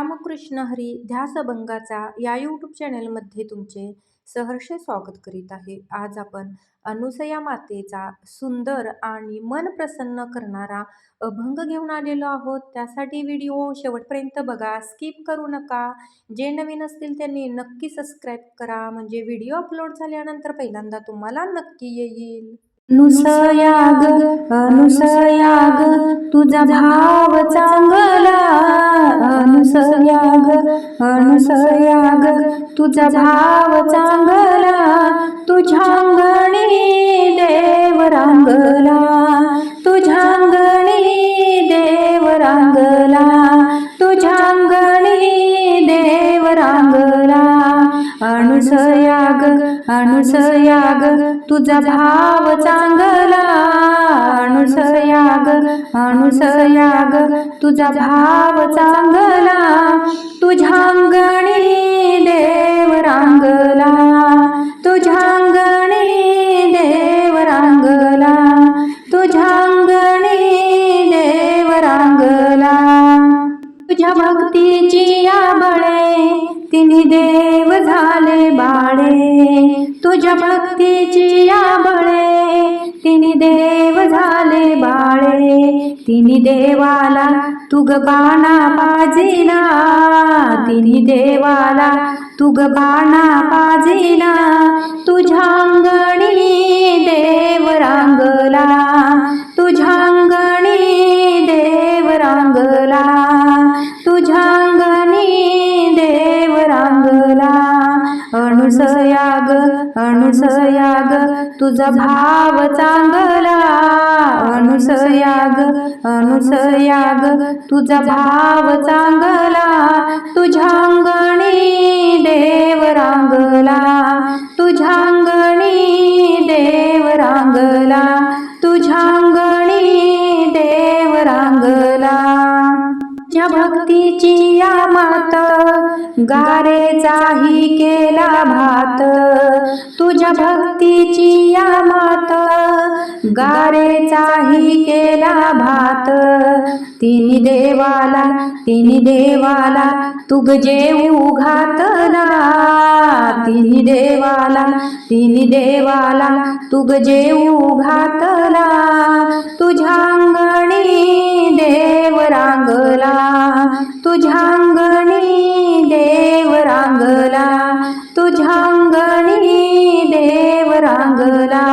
रामकृष्ण हरी ध्यासभंगाचा या यूट्यूब चॅनलमध्ये तुमचे सहर्ष स्वागत करीत आहे. आज आपण अनुसया मातेचा सुंदर आणि मन प्रसन्न करणारा अभंग घेऊन आलेलो आहोत. त्यासाठी व्हिडिओ शेवटपर्यंत बघा. स्किप करू नका. जे नवीन असतील त्यांनी नक्की सबस्क्राईब करा. म्हणजे व्हिडिओ अपलोड झाल्यानंतर पहिल्यांदा तुम्हाला नक्की येईल. नुसयाग अनुसयाग तुझा भाव चांगला. अनुसयाग अनुसयाग तुझा भाव चांगला. तुझ्या अंगणी देव रांगला अनुसयाग तुझा भाव चांगला. अनुसयाग अनुसयाग तुझा भाव चांगला. तुझ्या अंगणी देव रांगला. तुझ्या अंगणी देव रांगला. तुझ्या अंगणी देव रांगला. तुझ्या भक्तीची आबळे तिन्ही देव तुझ्या भक्तीची आबळे तिने देव झाले बाळे. तिने देवाला तुग बाणा पाजिला. तिने देवाला तुग बाणा पाजिला. तुझ्या अंगणी देव रांगला. अनुसयाग तुझा भाव चांगला. अनुसयाग अनुसयाग तुझा भाव चांगला. तुझ्या अंगणी देव रांगला. तुझ्या अंगणी देव गारेचाही केला भात. तुझ्या भक्तीची या मात. गारेचाही केला भात. तिनी देवाला तिनी देवाला तुग जेऊ घातला तिनी देवाला तिनी देवाला तुग जेऊ घातला तुझ्या अंग अंगणी देव रांगला.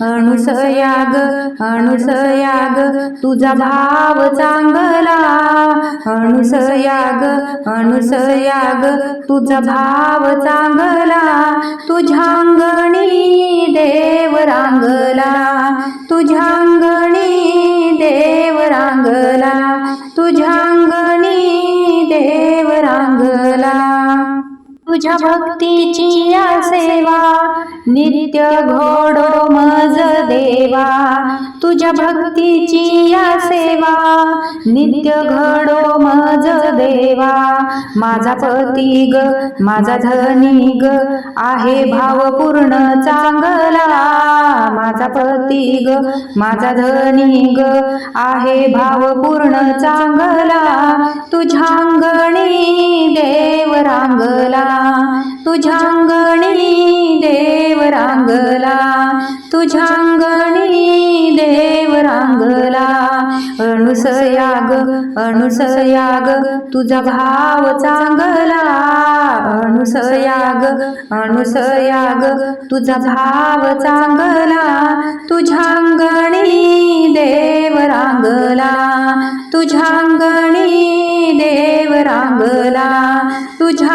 अनुसयाग अनुसयाग तुझा भाव चांगला. अनुसयाग अनुसयाग तुझा भाव चांगला. तुझ्या अंगणी तुझ्या भक्तीची या सेवा नित्य घोडो मज देवा तुझ्या भक्तीची या सेवा. नित्य घडो मज देवा माझा पती ग माझा धनी ग आहे भावपूर्ण चांगला. माझा पती ग माझा धनी ग आहे भावपूर्ण चांगला. तुझ्या अंगणी देव रांगला तुझ्या अंगणी रांगला तुझ्या अंगणी देव रांगला. अणुसयाग अणुसयाग तुझा भाव चांगला. अणुसयाग अणुसयाग तुझा भाव चांगला. तुझ्या अंगणी देव रांगला. तुझ्या अंगणी देव रांगला. तुझ्या